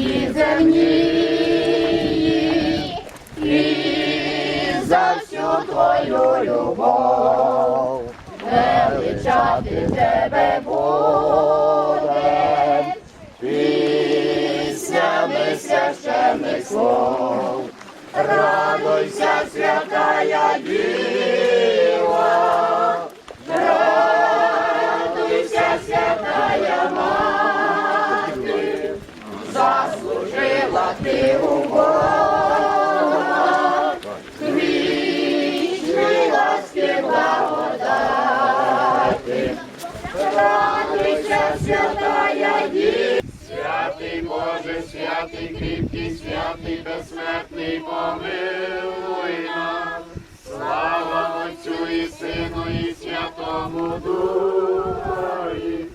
твої земні і за всю твою любов величати тебе буде піснями священних слов. Радуйся, святая Діва, радуйся, святая Мати, ти у Бога, вічний ласки благодати. Радуйся, святая Діва, Святий Боже, святий кріпкий, святий безсмертний, помилуй нас. Слава Отцю і Сину і Святому Духові,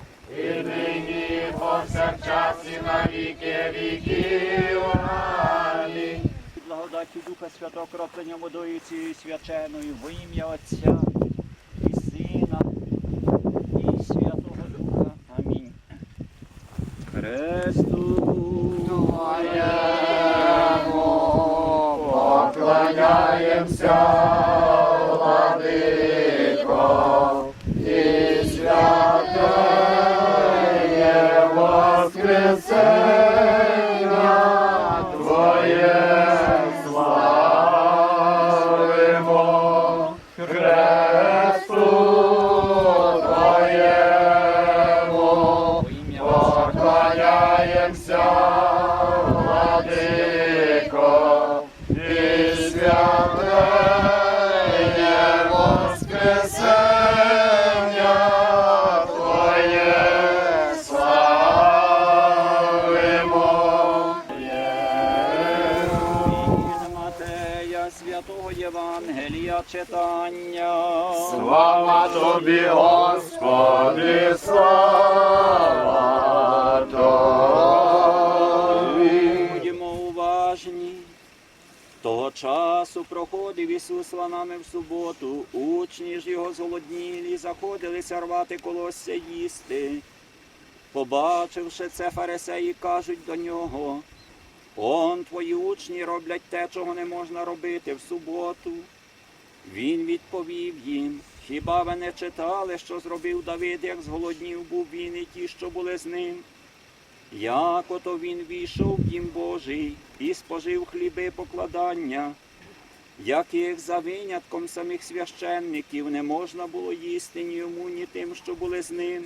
і нині, і повсякчас, і на віки віків. Амінь. Благодаті Духа Святого кропленням водою цією свяченою, во ім'я Отця читання. Слава тобі, Господи, слава тобі. Будьмо уважні. Того часу проходив Ісус ланами в суботу, учні ж його зголоднілі, заходилися рвати колосся їсти. Побачивши це, фарисеї кажуть до нього, он твої учні роблять те, чого не можна робити в суботу. Він відповів їм, хіба ви не читали, що зробив Давид, як зголоднів був він і ті, що були з ним? Як ото він війшов в дім Божий і спожив хліби покладання, яких за винятком самих священників не можна було їсти ні йому, ні тим, що були з ним.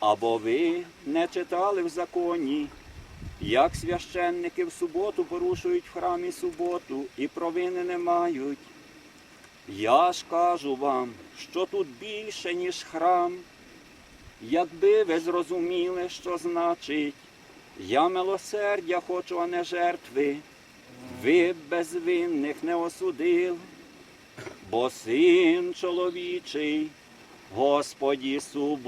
Або ви не читали в законі, як священники в суботу порушують в храмі суботу і провини не мають. Я ж кажу вам, що тут більше, ніж храм. Якби ви зрозуміли, що значить, я милосердя хочу, а не жертви, ви б безвинних не осудив, бо син чоловічий, Господі суботи.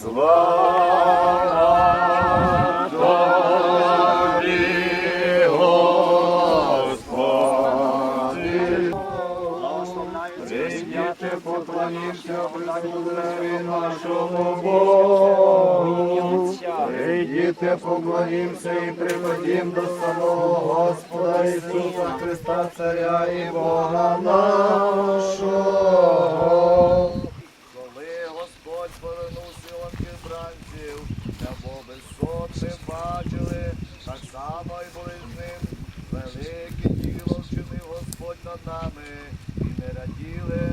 Слава Прийдіте, поклонімся і приведім до самого Господа Ісуса Христа, Царя і Бога нашого. Коли Господь повернув сілоньких бранців, небо безсонним бачили, так само й були з ним. Велике діло вчинив Господь над нами, і не раділи,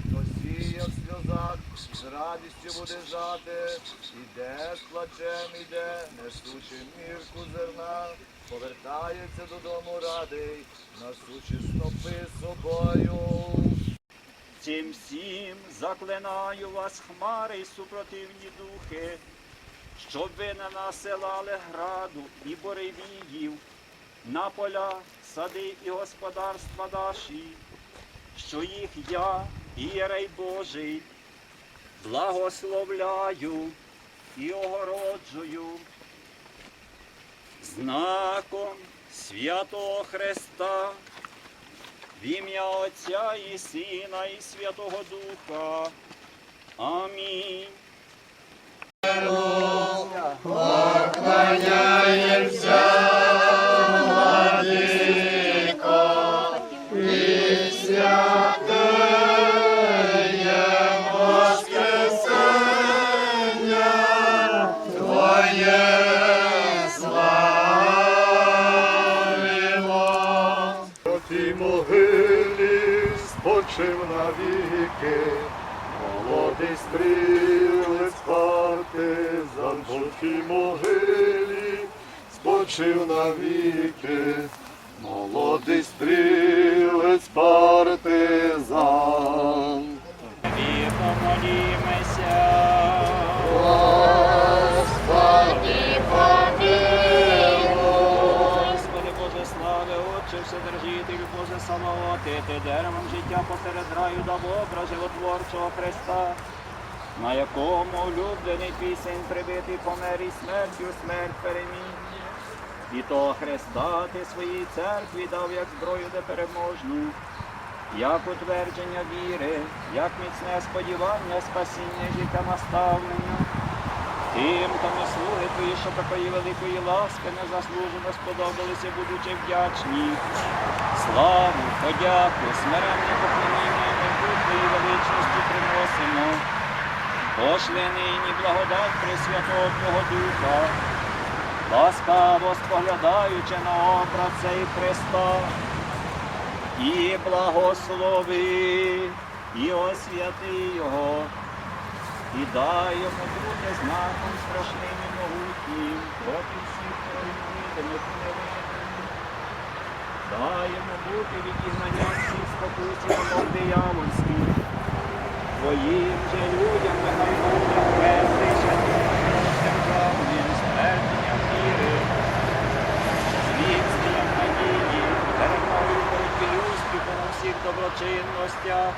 хто сіє в сльозах, з радістю буде жати, іде з плачем, іде, несучи мірку зерна, повертається додому радий, насучи снопи собою. Цим всім заклинаю вас, хмари й супротивні духи, щоб ви не насилали граду і буревіїв на поля, сади і господарства наші, що їх я, Ієрей Божий, благословляю і огороджую знаком святого Христа. В ім'я Отця і Сина, і Святого Духа. Амінь. поклоняємося, улюблений твій син прибитий помер і смертю смерть переміг. І того Христа ти своїй церкві дав як зброю непереможну, як утвердження віри, як міцне сподівання, спасіння життя наставлення. Тим, кому слуги твої, що такої великої ласки незаслужено сподобалися, будучи вдячні. Славу, подяку, смиренне поклоніння і величності приносимо. Пошли нині благодать Пресвятого Твого Духа, ласкаво споглядаючи на образ цей Христа, і благослови, і освяти Його, і дай йому бути знаком страшним і могутнім проти всіх невидимих і невидимих. Дай йому бути відігнанням всіх спокусів мов диявольських. Твоїм же людям нехай буде святим державним ствердженням віри, зміцненням надії, перемогою боротьбі успіхом у всіх доброчинностях.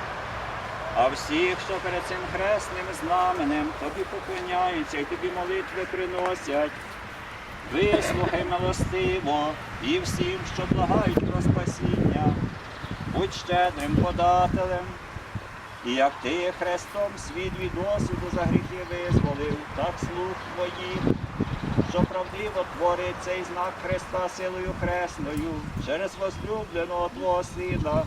А всіх, що перед цим хресним знаменем тобі поклоняються і тобі молитви приносять, вислухай милостиво і всім, що благають про спасіння, будь щедрим подателем. І як ти хрестом світ від осуду за гріхи визволив, так слух твоїх, що правдиво творить цей знак Христа силою хресною через возлюбленого Твого Сина,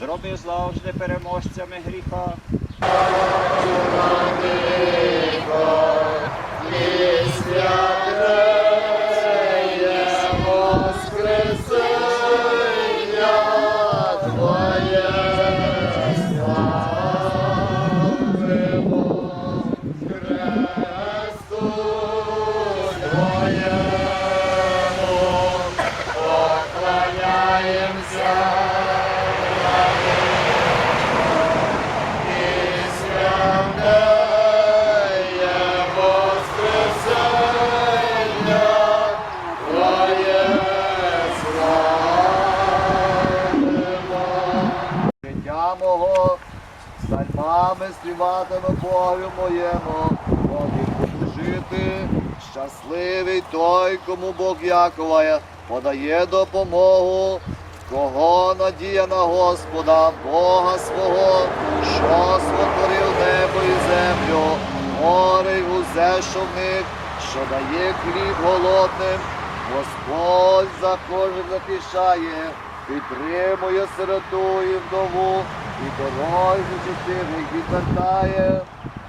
зроби завжди переможцями гріха. Життя псальмами співатиме Богу моєму, Боги буду жити, щасливий той, кому Бог Якова подає допомогу, кого надія на Господа, Бога свого, що сотворив небо і землю, море й гузе, що в них, що дає хліб голодним, Господь за кожен захищає, підтримує сироту і вдову, і дорозі чотирих відвертає.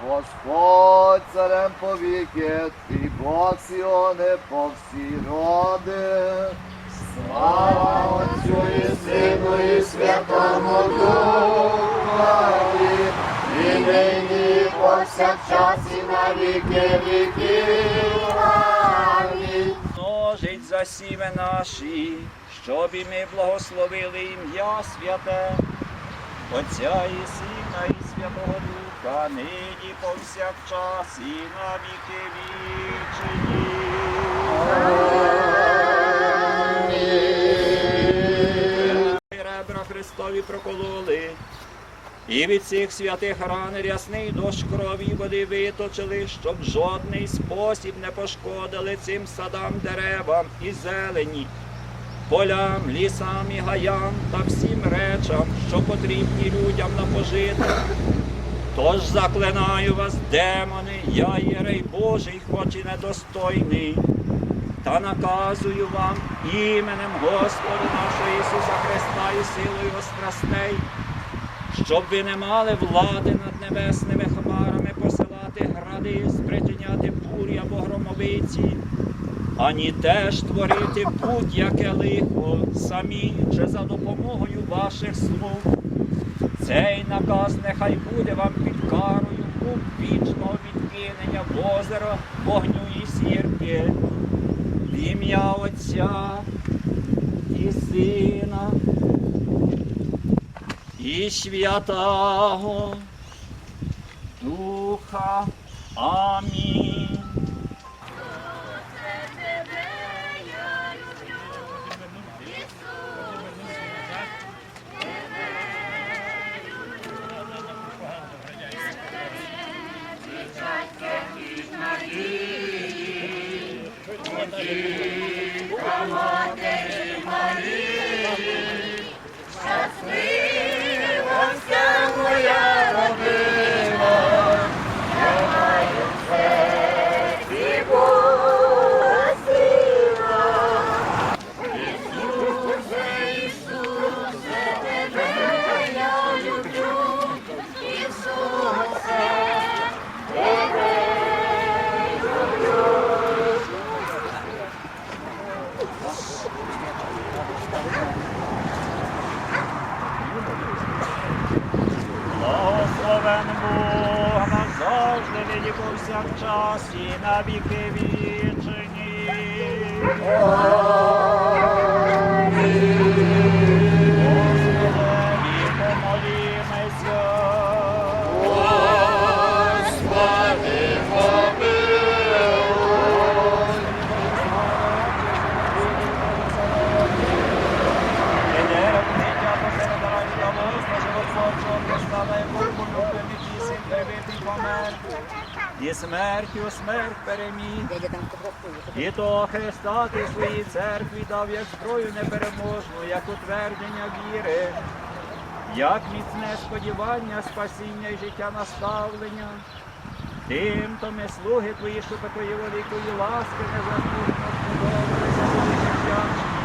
Господь царем повіки, твій Бог Сіоне по всі роди. Слава Отцю і Сину і Святому Духові, і нині повсякчас і на віки віків. Амінь. множить за сіме наші, щоб і ми благословили ім'я святе, Отця і Сина, і Святого Духа, нині повсякчас і на віки вічені. Ребра Христові прокололи, і від цих святих ран рясний дощ крові води виточили, щоб жодний спосіб не пошкодили цим садам, деревам і зелені, полям, лісам і гаям та всім речам, що потрібні людям на пожиток. Тож заклинаю вас, демони, я єрей Божий, хоч і недостойний, та наказую вам іменем Господа нашого Ісуса Христа і силою його щоб ви не мали влади над небесними хмарами посилати гради, спричиняти бурі або громовиці, ані теж творити будь-яке лихо самі чи за допомогою ваших слуг. Цей наказ нехай буде вам під карою мук вічного відкинення в озеро вогню і сірки. В ім'я Отця і Сина і Святого Духа. Амінь. Amen. Благословен Бог назавжди нині повсякчас і на віки вічні. Смертю смерть переміг. І то Христа ти своїй церкві дав як зброю непереможну, як утвердження віри, як міцне сподівання, спасіння і життя наставлення. Тим то ми слуги твої, що такої великої ласки незаслужено сподобалися велике вдячні.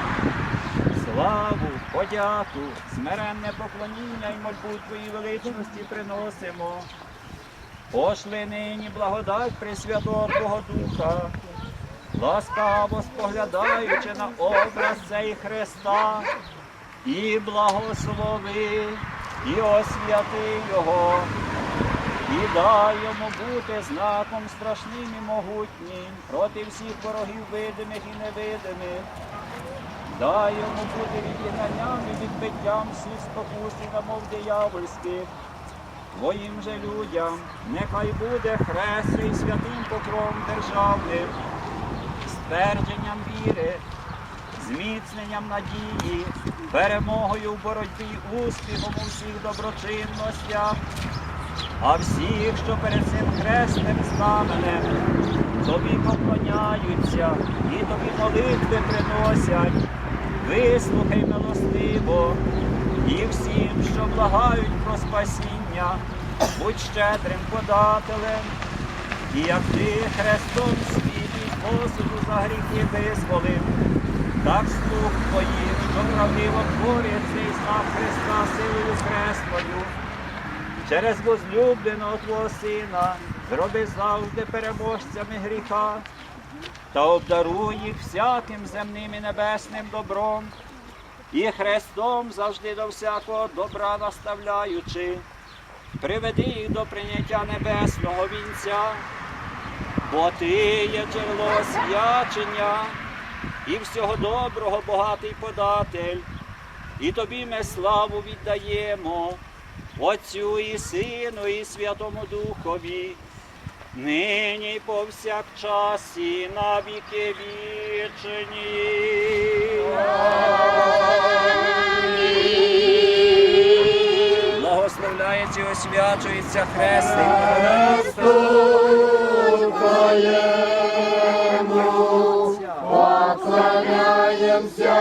Славу, подяку, смиренне поклоніння і мольбу Твоїй величності приносимо. Пошли нині благодать Пресвятого Духа, ласкаво споглядаючи на образ цей Христа, і благослови, і освяти Його, і дай йому бути знаком страшним і могутнім проти всіх ворогів видимих і невидимих. Дай йому бути відігнанням і відбиттям всіх спокус і намов диявольських. Твоїм же людям нехай буде хрест і святим покровом державним, ствердженням віри, зміцненням надії, перемогою в боротьбі, успіхом у всіх доброчинностях, а всіх, що перед цим хресним знаменем тобі поклоняються і тобі молитви приносять. Вислухай милостиво і всім, що благають про спасіння, будь щедрим подателем, і як ти хрестом світ від посуду за гріхи визволив, так слух твоїх, що правдиво творять цей знак Христа силою хресною, через возлюбленого Твого Сина зроби завжди переможцями гріха та обдаруй їх всяким земним і небесним добром, і Христом завжди до всякого добра наставляючи, приведи їх до прийняття небесного вінця, бо ти є джерело освячення і всього доброго, багатий податель, і тобі ми славу віддаємо, Отцю і Сину, і Святому Духові нині повсякчас і на віки вічні. Освячується хрестик. Поклоняємося,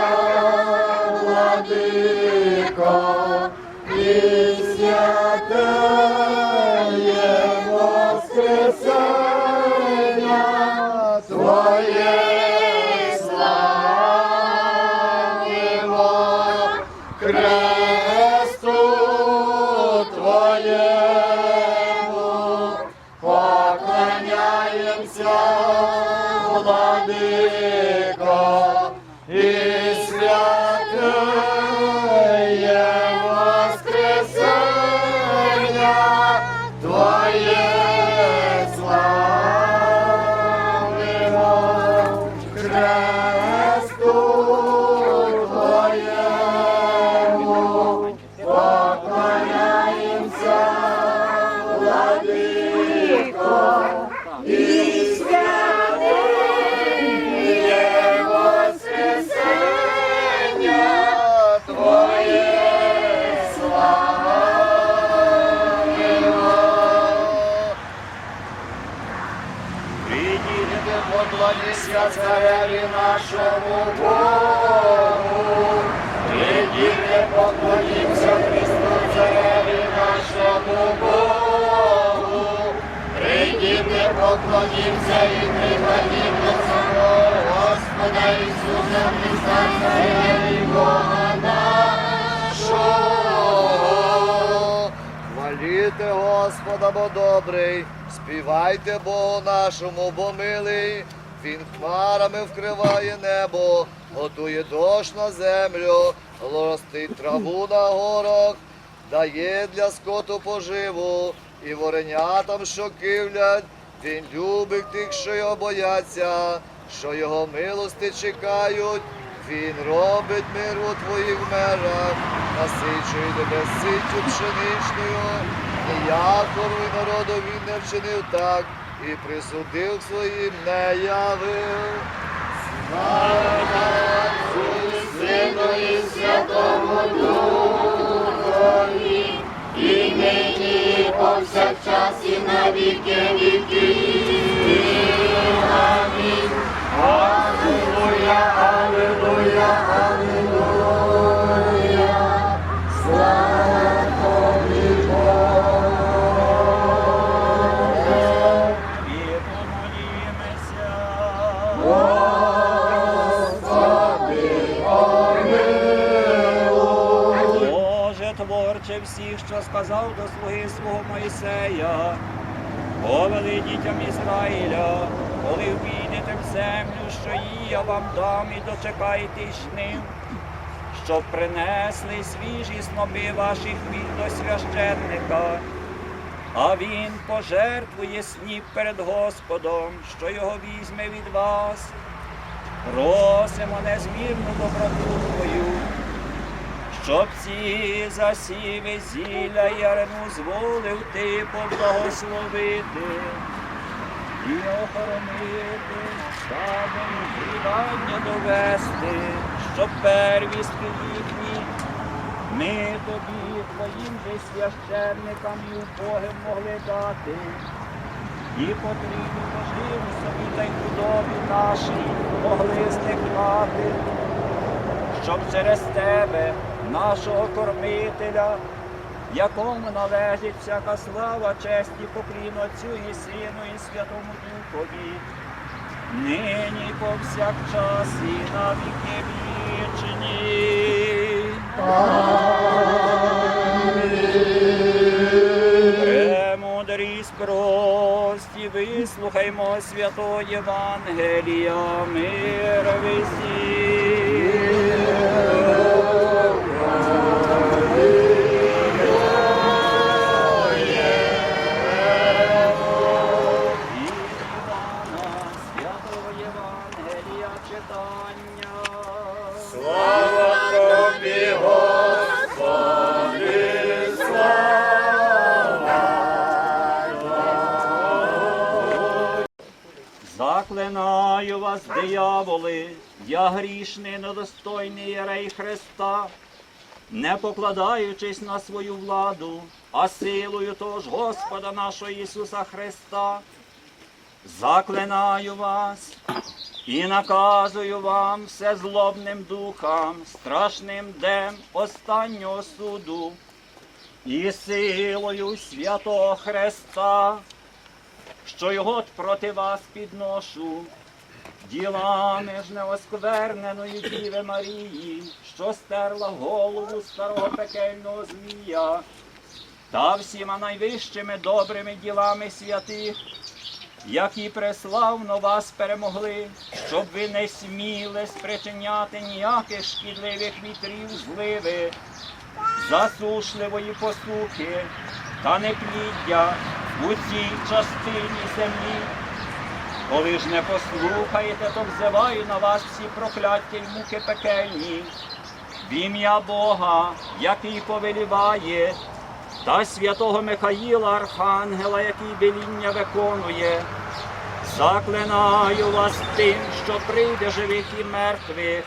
цареві нашому Богу, прийдіте, поклонімся Христу цареві нашому Богу, прийдіте, поклонімся і прикладімо до Господа Ісуса Христа, цареві Бога нашого. Хваліте Господа, бо добрий, співайте Богу нашому, бо милий. Він хмарами вкриває небо, готує дощ на землю, ростить траву на горах, дає для скоту поживу і воренятам, що кивлять. Він любить тих, що його бояться, що його милости чекають. Він робить мир у твоїх межах, насичує тебе ситтю пшеничною, ніякому народу він не вчинив так, і присудив своїм не явив. Слава Сину і Святому Духові, і нині, і повсякчас, і на віки віків. Амінь. Аллилуйя, аллилуйя, аллилуйя. І дочекайтесь ним, щоб принесли свіжі сноби ваших віт до священника. А він пожертвує сніп перед Господом, що його візьме від вас. Просимо незмірну доброту Твою, щоб ці засіви зілля ярину зволив ти поблагословити і охоронити, стадом зрівання довести, щоб первістки їхні. Ми тобі, твоїм же священникам і убогим могли дати, і потрібні можливо собі та й худобі нашій могли стикати, щоб через тебе, нашого кормителя, якому належить всяка слава, честь і поклін Отцю і Сину, і Святому Духові, нині повсякчас і на віки вічні. Премудрість прості, вислухаймо святого Євангелія, мир Святого вас, дияволи, я грішний, недостойний єрей Христа, не покладаючись на свою владу, а силою того ж Господа нашого Ісуса Христа. Заклинаю вас і наказую вам всезлобним духам, страшним днем останнього суду і силою святого Христа що його проти вас підношу, ділами ж неоскверненої Діви Марії, що стерла голову старого пекельного змія, та всіма найвищими добрими ділами святих, які преславно вас перемогли, щоб ви не сміли спричиняти ніяких шкідливих вітрів зливи, засушливої посухи та непліддя у цій частині землі. Коли ж не послухаєте, то взиваю на вас всі прокляття й муки пекельні, в ім'я Бога, який повеліває, та святого Михаїла, Архангела, який веління виконує. Заклинаю вас тим, що прийде живих і мертвих,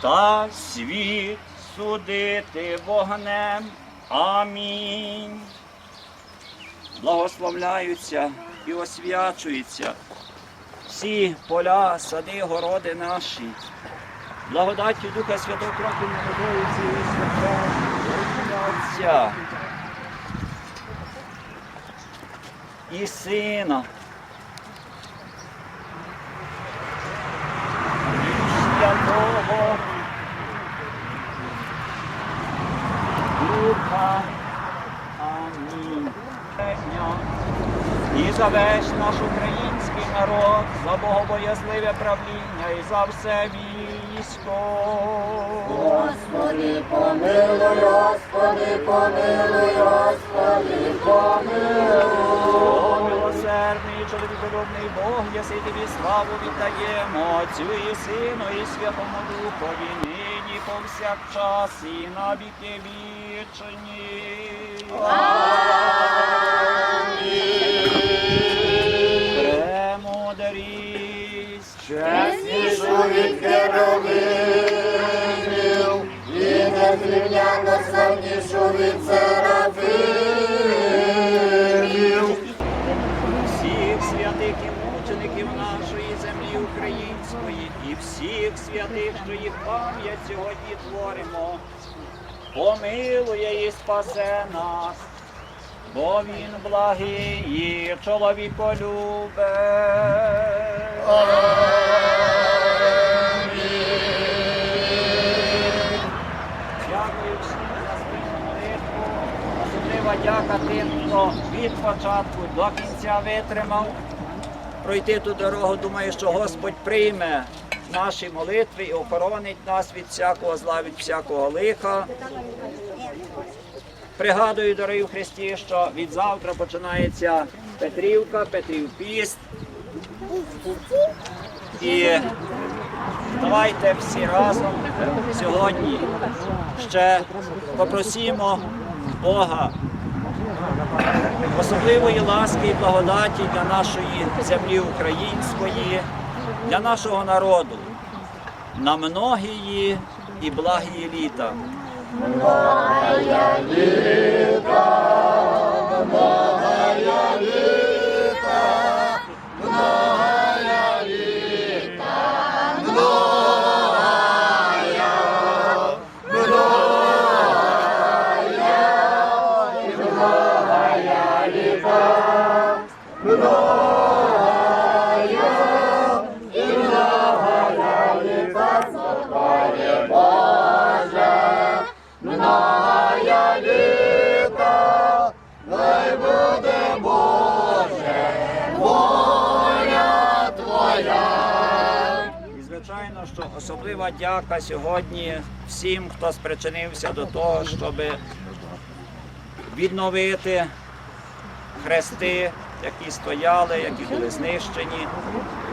та світ судити вогнем. Амінь. Благословляються і освячуються всі поля, сади, городи наші. Благодаттю Духа Святого Кроку народується і святого Отця і Сина. І Святого Духа. Амінь. І за весь наш український народ, за богобоязливе правління і за все військо. Господи, помилуй, Господи, помилуй, Господи, помилуй. О, милосердний, чоловіколюбний Бог, єси тобі славу віддаємо, Отцю і Сину, і Святому Духові, нині повсякчас і на віки вічні. І всіх святих і мучеників нашої землі української, і всіх святих, що їх пам'ять сьогодні творимо, помилує і спасе нас, бо він благий і чоловіколюбе. Дякую Дяка тим, хто від початку до кінця витримав пройти ту дорогу. Думаю, що Господь прийме наші молитви і охоронить нас від всякого зла, від всякого лиха. Пригадую, дорогі Христі, що від завтра починається Петрівка, Петрів піст. І давайте всі разом сьогодні ще попросимо Бога особливої ласки і благодаті для нашої землі української, для нашого народу на многії і благі літа. І звичайно, що особлива дяка сьогодні всім, хто спричинився до того, щоб відновити хрести, які стояли, які були знищені,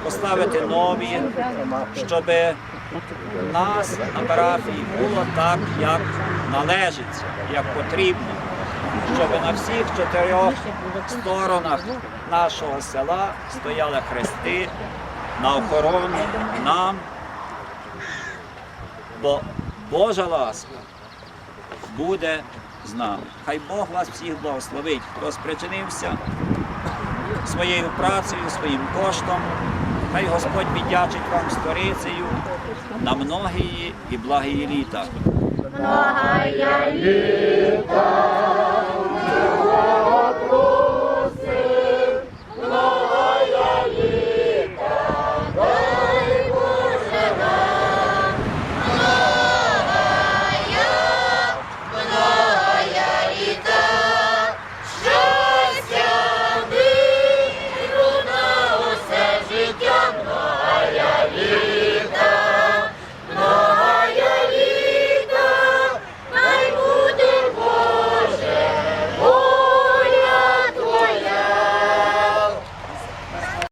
поставити нові, щоб нас на парафії було так, як належиться, як потрібно, щоб на всіх чотирьох сторонах нашого села стояли хрести на охорону нам, бо Божа ласка буде з нами. Хай Бог вас всіх благословить, хто спричинився своєю працею, своїм коштом. Хай Господь віддячить вам сторицею на многії і благі літа. Многая літа,